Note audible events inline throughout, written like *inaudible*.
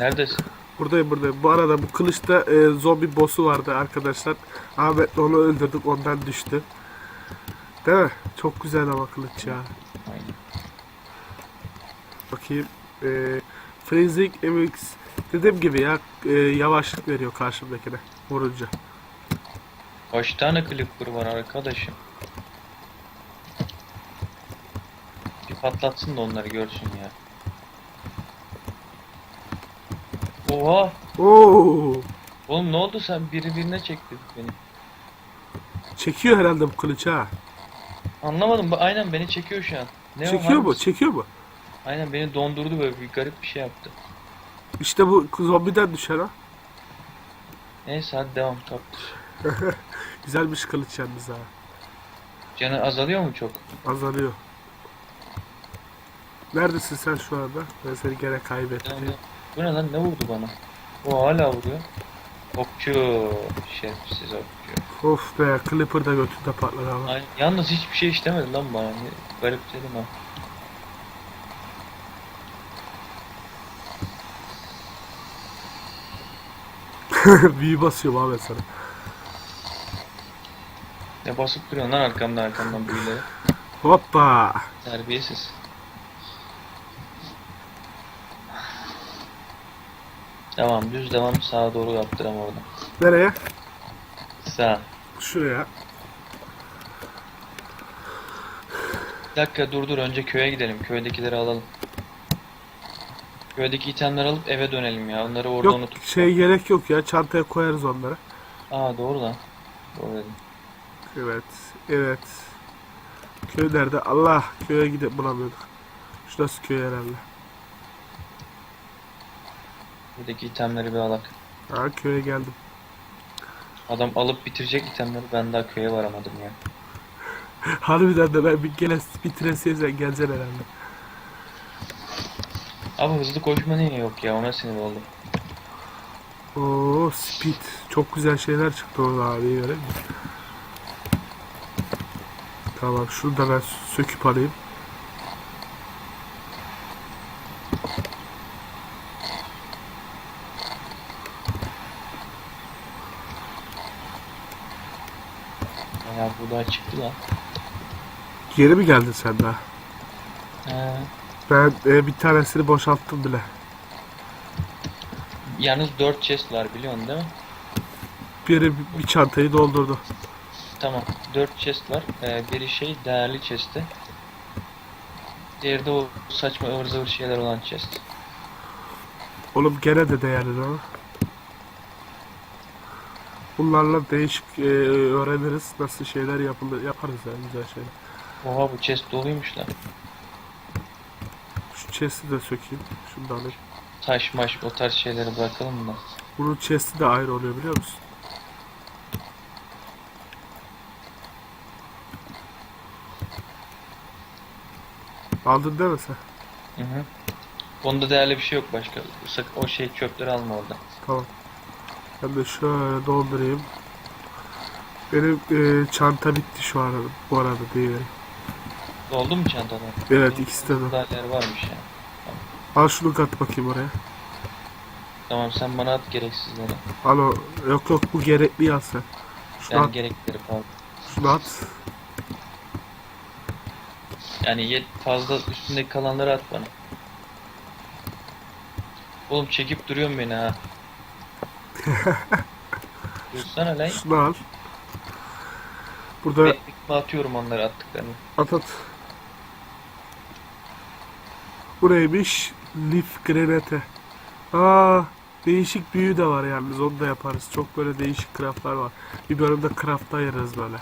Neredesin? Buradayım buradayım. Bu arada bu kılıçta e, zombi boss'u vardı arkadaşlar. Ahmet'le onu öldürdük ondan düştü. Değil mi? Çok güzel ama kılıç ya. Aynen. Bakayım. E, freezing MX dediğim gibi ya e, yavaşlık veriyor karşımdakine vurunca. Kaç tane clipper var arkadaşım? Bir patlatsın da onları görsün ya. Oha! Oo! Oğlum ne oldu sen biri birine çekti beni. Çekiyor herhalde bu kılıç ha. Anlamadım. bu- Aynen beni çekiyor şu an. Ne o, Çekiyor hangisi? Çekiyor mu? Aynen beni dondurdu böyle bir garip bir şey yaptı. İşte bu zombiden düşer ha. Neyse hadi devam kaptır. *laughs* Güzelmiş kılıç yalnız ha. Canı azalıyor mu çok? Azalıyor. Neredesin sen şu anda? Ben seni gene kaybettim. Yani, bu ne lan ne vurdu bana? O hala vuruyor. Okçu. Şerefsiz okçu. Of be Clipper da götünde patladı ama. Ay, yalnız hiçbir şey işlemedi lan bana. Garip dedim ha. *laughs* Büyü basıyorum abi sana. Ne basıp duruyorsun lan arkamdan arkamdan büyüleri. Hoppa. Terbiyesiz. Devam düz devam sağa doğru yaptıram orada. Nereye? Sağ. Şuraya. Bir dakika dur dur önce köye gidelim. Köydekileri alalım. Köydeki itemleri alıp eve dönelim ya. Onları orada Yok unutup. şey gerek yok ya. Çantaya koyarız onları. Aa doğru lan. Doğru dedim. Evet. Evet. Köy nerede? Allah köye gidip bulamıyorduk. Şurası köy herhalde. Buradaki itemleri bir alak. Ha köye geldim. Adam alıp bitirecek itemleri ben daha köye varamadım ya. *laughs* Harbiden de ben bir gele bitireseysen geleceksin herhalde. Abi hızlı koşma niye yok ya ona sinir oldum. Oo speed. Çok güzel şeyler çıktı orada abi göre. Tamam şunu da ben söküp alayım. Ya bu daha çıktı lan. Geri mi geldin sen daha? He. Ben e, bir tanesini boşalttım bile. Yalnız 4 chest var biliyorsun değil mi? Biri bir çantayı doldurdu. Tamam. 4 chest var. Ee, biri şey değerli chest'i. Diğeri de o saçma ıvır zıvır şeyler olan chest. Oğlum gene de değerli ama. Bunlarla değişik e, öğreniriz. Nasıl şeyler yapılır, yaparız yani güzel şeyler. Oha bu chest doluymuş lan. Şu chest'i de sökeyim. Şunu da alayım. Taş maş o tarz şeyleri bırakalım da. Bunun chest'i de ayrı oluyor biliyor musun? Aldın değil mi sen? Hı hı. Onda değerli bir şey yok başka. O şey çöpleri alma orada. Tamam. Ben de şöyle doldurayım. Benim e, çanta bitti şu an bu arada değil. Doldu mu çantadan? Evet ikisi de. Daha yer varmış ya. Al şunu kat bakayım oraya. Tamam sen bana at gereksizleri. Al o. Yok yok bu gerekli al sen. Şunu Yani at. gerekleri pardon. Şunu at. Yani yet fazla üstündeki kalanları at bana. Oğlum çekip duruyorsun beni ha. *laughs* Dursana lan. Şunu al. Burada Ben ikme atıyorum onları attıklarını. at at. Buraymış. Leaf granate. Aa, değişik büyü de var yalnız onu da yaparız. Çok böyle değişik craftlar var. Bir bölümde craft'ta ayırırız böyle.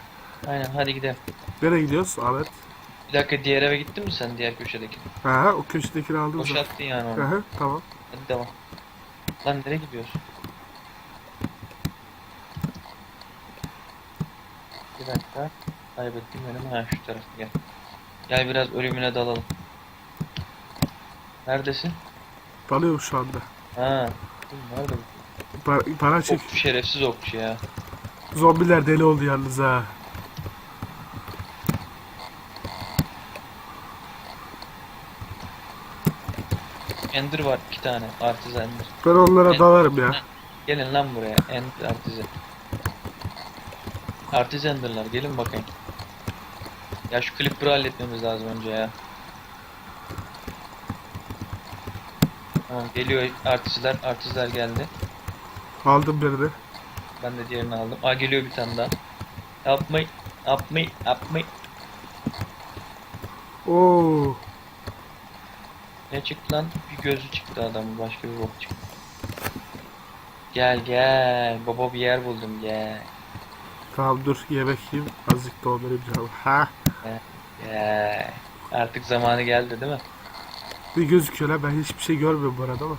Aynen hadi gidelim. Nereye gidiyoruz Ahmet? Bir dakika diğer eve gittin mi sen diğer köşedeki? Ha, o köşedekini aldın mı? Boşalttın yani onu. Aha, tamam. Hadi devam. Lan nereye gidiyorsun? Bir dakika. Kaybettim önümü. Ha şu tarafa gel. Gel biraz ölümüne dalalım. Neredesin? Dalıyorum şu anda. Ha. Nerede bu? Para, para çek. Okçu şerefsiz okçu ya. Zombiler deli oldu yalnız ha. Ender var iki tane. Artisan Ender. Ben onlara Evet. dalarım ya. Gelin lan buraya. Ender Artisan. Artisan Ender'lar gelin bakayım. Ya şu Clipper'ı halletmemiz lazım önce ya. Tamam geliyor artistler. Artistler geldi. Aldım birini. Ben de diğerini aldım. Aa geliyor bir tane daha. Me. Help me. Oo. Ne çıktı lan? Bir gözü çıktı adamın. Başka bir bok çıktı. Gel gel. Baba bir yer buldum gel. Tamam dur yemek yiyeyim. Azıcık doldurayım canım. Ha. Gel. Artık zamanı geldi değil mi? Bir gözüküyor lan ben hiçbir şey görmüyorum bu arada ama.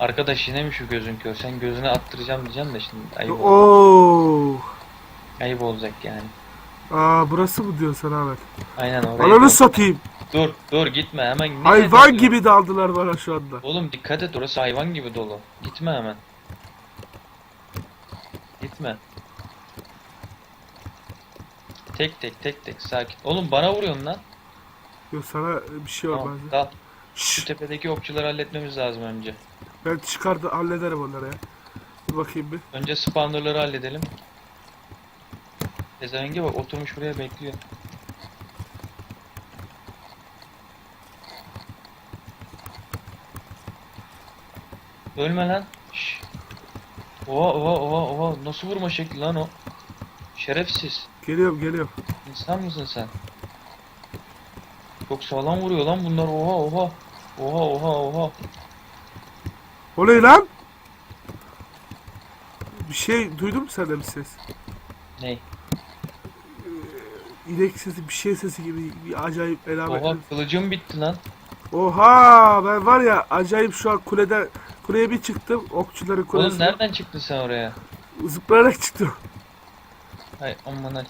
Arkadaş yine mi şu gözün kör? Sen gözüne attıracağım diyeceğim de şimdi ayıp, ol- Oo. ayıp olacak yani. Aa burası mı diyorsun Ahmet? Aynen oraya. Ananı bak. satayım. Dur dur gitme hemen. Nereye Hayvan takıyorsun? gibi daldılar bana şu anda. Oğlum dikkat et orası hayvan gibi dolu. Gitme hemen. Gitme. Tek tek tek tek sakin. Oğlum bana vuruyorsun lan. Yok sana bir şey olmaz. Tamam dal. Şu Şşş, tepedeki okçuları halletmemiz lazım önce. ben çıkardı hallederim onları ya. Bir bakayım bir. Önce spawnerları halledelim. Ezerenge bak oturmuş buraya bekliyor. Ölme lan. Şşş. Oha oha oha oha nasıl vurma şekli lan o? Şerefsiz. Geliyorum geliyorum. İnsan mısın sen? Çok sağlam vuruyor lan bunlar oha oha. Oha oha oha. O ne lan? Bir şey duydun mu sende bir ses? Ney? İnek sesi bir şey sesi gibi bir acayip elamet. Oha kılıcım bitti lan. Oha ben var ya acayip şu an kuleden kuleye bir çıktım okçuların Oğlum kulesine nereden çıktın sen oraya? zıplayarak çıktım. Hay aman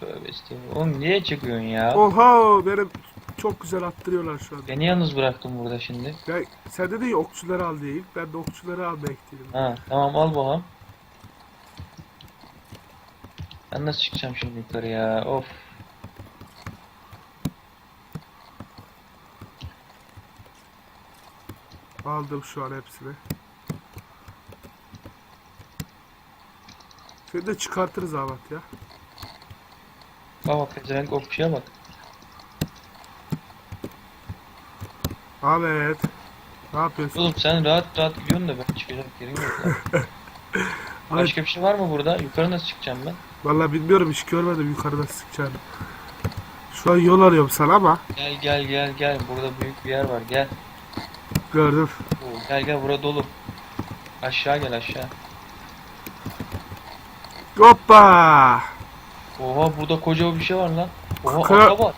tövbe estağfurullah. Oğlum niye çıkıyorsun ya? Oha benim çok güzel attırıyorlar şu anda. Beni yalnız bıraktın burada şimdi. Ya sen dedin ya okçuları al diye ilk ben de okçuları almaya gittim. Ha tamam al bakalım. Ben nasıl çıkacağım şimdi yukarı ya? Of. Aldım şu an hepsini. Seni de çıkartırız Ahmet ya. Baba pezevenk okçuya bak. Ahmet. Ne yapıyorsun? Oğlum sen rahat rahat gidiyorsun da ben çıkacak yerim yok lan. *laughs* Başka bir şey var mı burada? Yukarı nasıl çıkacağım ben? Vallahi bilmiyorum hiç görmedim yukarıda sıkacağını. Şu an yol arıyorum sana ama Gel gel gel gel. Burada büyük bir yer var. Gel. gördüm. Oo, gel gel burada dolu. Aşağı gel aşağı. Hoppa! Oha burada koca bir şey var lan. Oha Kaka- ata var.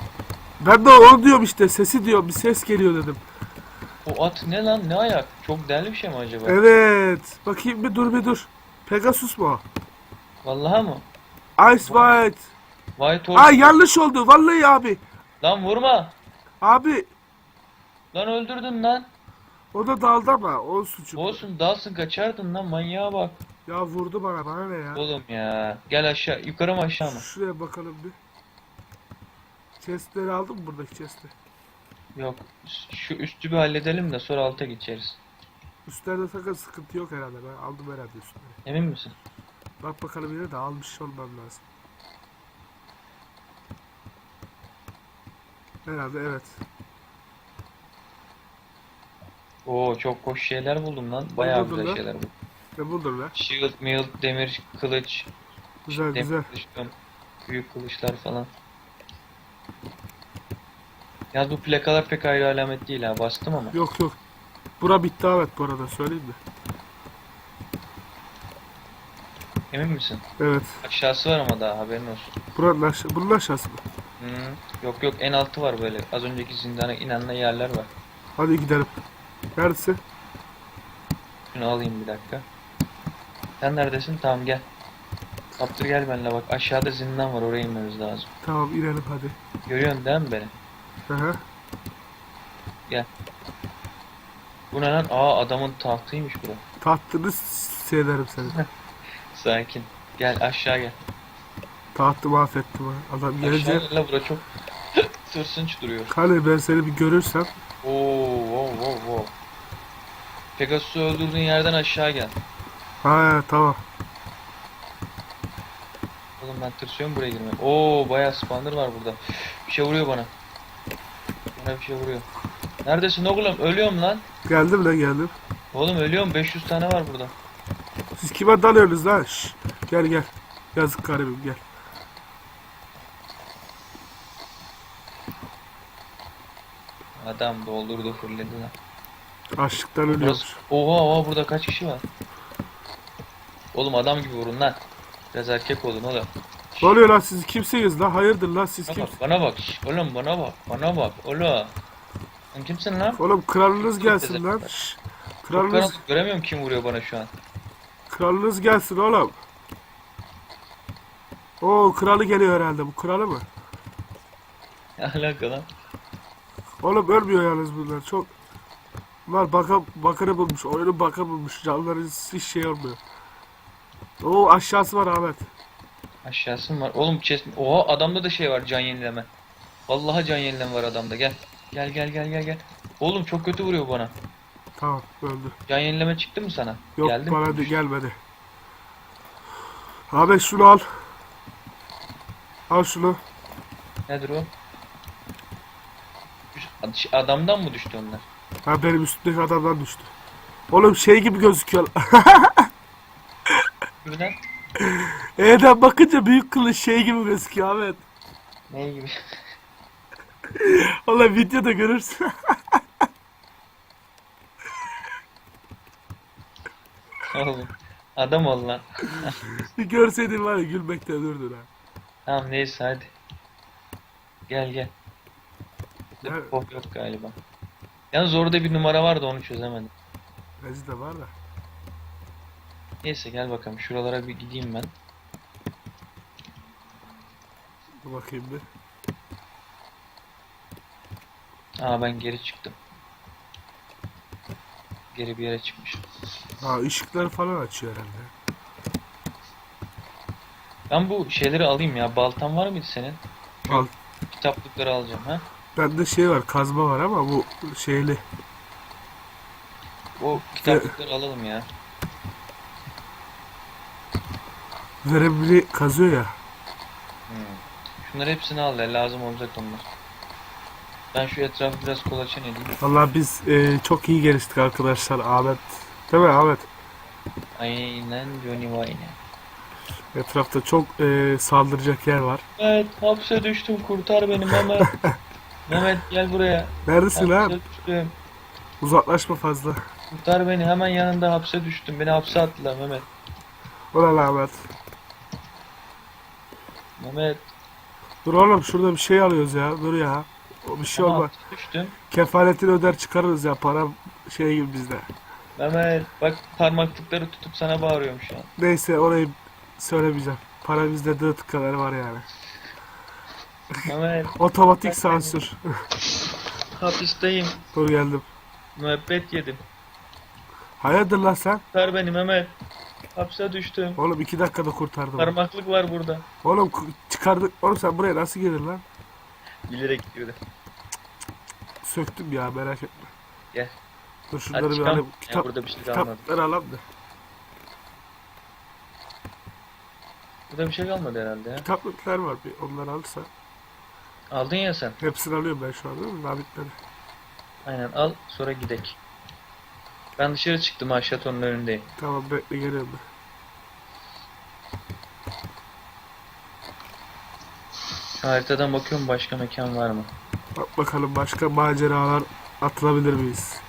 Ben de onu diyorum işte sesi diyorum bir ses geliyor dedim. O at ne lan? Ne ayak? Çok değerli bir şey mi acaba? Evet. Bakayım bir dur bir dur. Pegasus mu? o? Vallahi mı? Ice White. White Horse. Ay yanlış oldu vallahi abi. Lan vurma. Abi Lan öldürdün lan. o da daldı ama o suçu. Olsun dalsın kaçardın lan manyağa bak. Ya vurdu bana bana ne ya. Oğlum ya. Gel aşağı. Yukarı mı aşağı mı? Şuraya bakalım bir. Chestleri aldın mı buradaki chest'i? Yok. Şu üstü bir halledelim de sonra alta geçeriz. Üstlerde sakın sıkıntı yok herhalde. Ben aldım herhalde üstleri. Emin misin? Bak bakalım yine de almış olmam lazım. Herhalde evet. Oo çok hoş şeyler buldum lan. Bayağı buldun güzel lan? şeyler buldum. Ne buldun lan? Shield, mild, demir, kılıç, Güzel demir güzel. kılıç, büyük kılıçlar falan. Ya bu plakalar pek ayrı alamet değil ha. Bastım ama. Yok yok. Bura bitti evet bu arada söyleyeyim mi? Emin misin? Evet. Aşağısı var ama daha haberin olsun. Buranın aşağı, bunun aşağısı mı? Hı. Yok yok en altı var böyle. Az önceki zindana inenle yerler var. Hadi gidelim. Neredesin? Şunu alayım bir dakika. Sen neredesin? Tamam gel. Kaptır gel benimle bak. Aşağıda zindan var oraya inmemiz lazım. Tamam inelim hadi. Görüyorsun değil mi beni? Aha. Bu ne lan? Aa adamın tahtıymış bura. Tahtını seyrederim seni. *laughs* Sakin. Gel aşağı gel. Tahtı mahvettim ha. Adam Aşağı gelince gel la bura çok *laughs* tırsınç duruyor. Hani ben seni bir görürsem Oo, wow, wow, wow. Pegasus'u öldürdüğün yerden aşağı gel. Ha tamam. Oğlum ben tırsıyorum buraya girmeye. Oo bayağı spawner var burada. Bir şey vuruyor bana. Bana bir şey vuruyor. Neredesin oğlum? Ölüyorum lan. Geldim lan geldim. Oğlum ölüyorum. 500 tane var burada. Siz kime dalıyorsunuz lan? Şş, gel gel. Yazık garibim gel. Adam doldurdu fırladı lan. Açlıktan ölüyormuş. Burası... Oha oha burada kaç kişi var? Oğlum adam gibi vurun lan. Biraz erkek olun oğlum. Ne oluyor lan siz kimsiniz lan? Hayırdır lan siz Bana kim? bak, bana bak. Şş, Oğlum bana bak, bana bak. Oğlum. Sen kimsin lan? Oğlum kralınız gelsin lan. Şş, Çok Kralınız, karanlık, göremiyorum kim vuruyor bana şu an. kralınız gelsin oğlum. Oo kralı geliyor herhalde. Bu kralı mı? Ne alaka lan? Oğlum ölmüyor yalnız bunlar. Çok Bunlar baka, bakırı bulmuş. Oyunu baka bulmuş. Canları hiç şey olmuyor. Oo aşağısı var Ahmet. Aşağısı mı var? Oğlum chest... Oha adamda da şey var can yenileme. Vallahi can yenileme var adamda gel. Gel gel gel gel gel. Oğlum çok kötü vuruyor bana. Tamam öldü. Can yenileme çıktı mı sana? Yok Geldi mi? bana de gelmedi. Ahmet şunu al. Al şunu. Nedir o? Düş- Adamdan mı düştü onlar? Ha benim üstümdeki adamdan düştü. Oğlum şey gibi gözüküyor. *laughs* Şuradan. E'den bakınca büyük kılıç şey gibi gözüküyor Ahmet. Ne gibi? Valla videoda görürsün. Oğlum. Adam ol lan. Bir görseydin var ya gülmekten ölürdün ha. Tamam neyse hadi. Gel gel. Evet. pop yok galiba. Yalnız orada bir numara vardı onu çözemedim. Bence de var da. Neyse gel bakalım şuralara bir gideyim ben. Dur bakayım bir. Aa ben geri çıktım. Geri bir yere çıkmışım. Ha ışıkları falan açıyor herhalde. Ben bu şeyleri alayım ya. Baltan var mıydı senin? Al. Kitaplıkları alacağım ha. Bende şey var kazma var ama bu şeyli. O kitaplıkları alalım ya. Verimli kazıyor ya. Hmm. Şunları hepsini al ya. Lazım olacak onlar. Ben şu etrafı biraz kolaçan edeyim. Valla biz e, çok iyi geliştik arkadaşlar Ahmet. Değil mi Ahmet? Aynen Johnny Wayne. Etrafta çok e, saldıracak yer var. Evet hapse düştüm kurtar beni Mehmet. *laughs* Mehmet gel buraya. Neredesin lan? Hapse düştüm. Uzaklaşma fazla. Kurtar beni hemen yanında hapse düştüm. Beni hapse attılar Mehmet. Ulan Ahmet. Mehmet. Dur oğlum şurada bir şey alıyoruz ya. Dur ya. O bir şey Ama olma. düştüm. Kefaletini öder çıkarırız ya. Para şey gibi bizde. Mehmet bak parmaklıkları tutup sana bağırıyorum şu an. Neyse orayı söylemeyeceğim. Para bizde dıt kadar var yani. Mehmet Otomatik sansür. *laughs* hapisteyim. Dur geldim. Müebbet yedim. Hayırdır lan sen? Kurtar beni Mehmet. Hapse düştüm. Oğlum iki dakikada kurtardım. Parmaklık var burada. Oğlum çıkardık. Oğlum sen buraya nasıl girdin lan? Bilerek girdi. Söktüm ya merak etme. Gel. Dur Hadi şunları bir çıkalım. alayım. Ya Kitap, burada bir şey kalmadı. kitapları alalım da. Burada bir şey kalmadı herhalde ya. Kitaplıklar var bir onları alırsa. Aldın ya sen. Hepsini alıyorum ben şu an değil mi? Daha bitmedi. Aynen al sonra gidek. Ben dışarı çıktım ha şatonun önündeyim. Tamam bekle geliyorum ben. Haritadan bakıyorum başka mekan var mı? Bak bakalım başka maceralar atılabilir miyiz?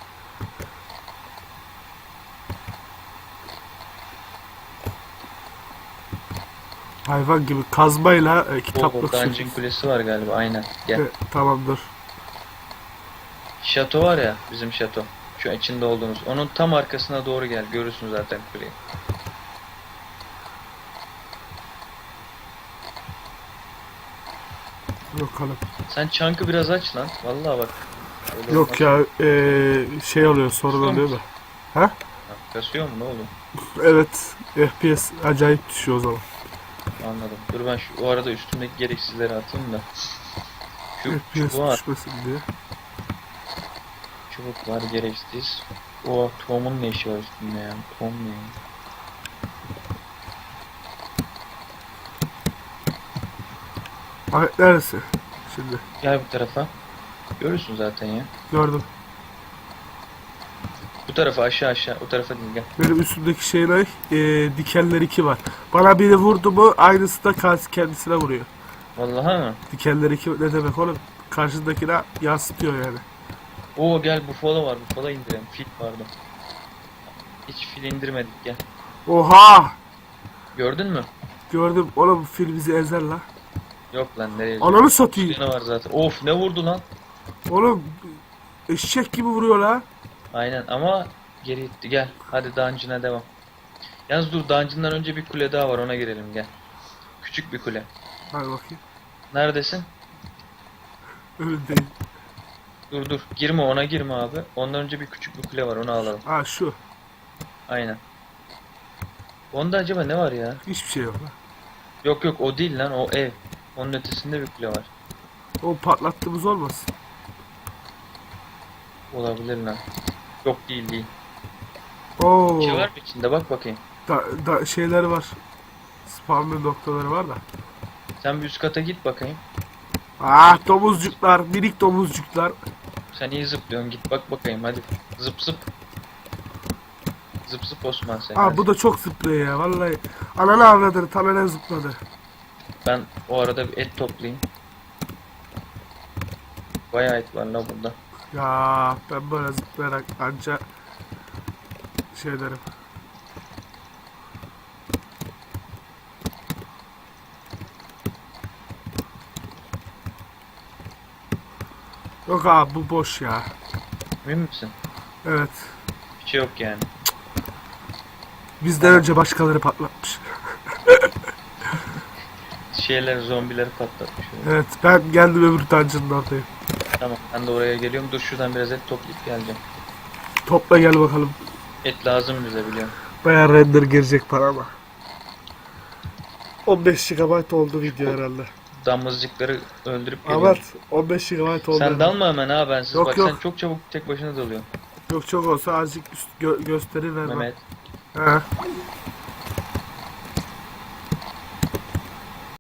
Hayvan gibi kazmayla e, kitaplık Dungeon sürüyoruz. Kulesi var galiba aynen. Gel. E, tamam dur. Şato var ya bizim şato. Şu içinde olduğunuz. Onun tam arkasına doğru gel. Görürsün zaten kuleyi. Bakalım. Sen çankı biraz aç lan. Vallahi bak. Öyle Yok ya e, şey oluyor sorun oluyor da. Ha? Kasıyor mu ne oldu? Evet FPS acayip düşüyor o zaman. Anladım. Dur ben şu o arada üstümdeki gereksizleri atayım da. Şu FPS var. düşmesin diye. Çubuk var gereksiz. O tohumun ne işi var üstünde ya? Tohum ne? Ahmet neresi? Şimdi Gel bu tarafa. Görürsün zaten ya. gördüm. Bu tarafa aşağı aşağı. O tarafa değil gel. Benim üstümdeki şey ne? Ee, dikenler iki var. Bana biri vurdu mu aynısı da karşı kendisine vuruyor. Vallahi mı? Dikenler iki ne demek oğlum? Karşındakine yansıtıyor yani. Oo gel bufalo var. Bufalo indirelim. Fil pardon. Hiç fil indirmedik gel. Oha! Gördün mü? Gördüm. Oğlum bu fil bizi ezer la. Yok lan nereye? Ananı satayım. Ne var zaten. Of ne vurdu lan? Oğlum eşek gibi vuruyor la. Aynen ama geri gitti. Gel. Hadi dungeon'a devam. Yalnız dur dungeon'dan önce bir kule daha var ona girelim gel. Küçük bir kule. Hadi bakayım. Neredesin? Önündeyim. Dur dur. Girme ona girme abi. Ondan önce bir küçük bir kule var onu alalım. Ha şu. Aynen. Onda acaba ne var ya? Hiçbir şey yok la. Yok yok o değil lan o ev. Onun ötesinde bir kule var. O patlattığımız olmasın. Olabilir lan. Yok değil değil. Oo. Bir şey var mı içinde bak bakayım. Da, da şeyler var. Spawner noktaları var da. Sen bir üst kata git bakayım. Ah domuzcuklar, minik domuzcuklar. Sen iyi zıplıyorsun git bak bakayım hadi. Zıp zıp. Zıp zıp Osman sen. Ah hadi. bu da çok zıplıyor ya vallahi. Ananı avradı, tamamen zıpladı. Ben o arada bir et toplayayım. Bayağı et var la burada. Ya ben böyle zıplayarak anca şey derim. Yok abi bu boş ya. Emin misin? Evet. Şey yok yani. Bizden önce başkaları patlatmış. *laughs* Şeyler zombileri patlatmış. Evet ben geldim öbür dungeon'ın oradayım. Tamam ben de oraya geliyorum. Dur şuradan biraz et toplayıp geleceğim. Topla gel bakalım. Et lazım bize biliyorum. Baya render girecek para ama. 15 GB oldu video herhalde. Damızcıkları öldürüp geliyorum. Ahmet 15 GB oldu. Sen dalma hemen ha bensiz. Yok, Bak yok. sen çok çabuk tek başına dalıyorsun. Yok çok olsa azıcık gö- gösterir ver. Mehmet. He.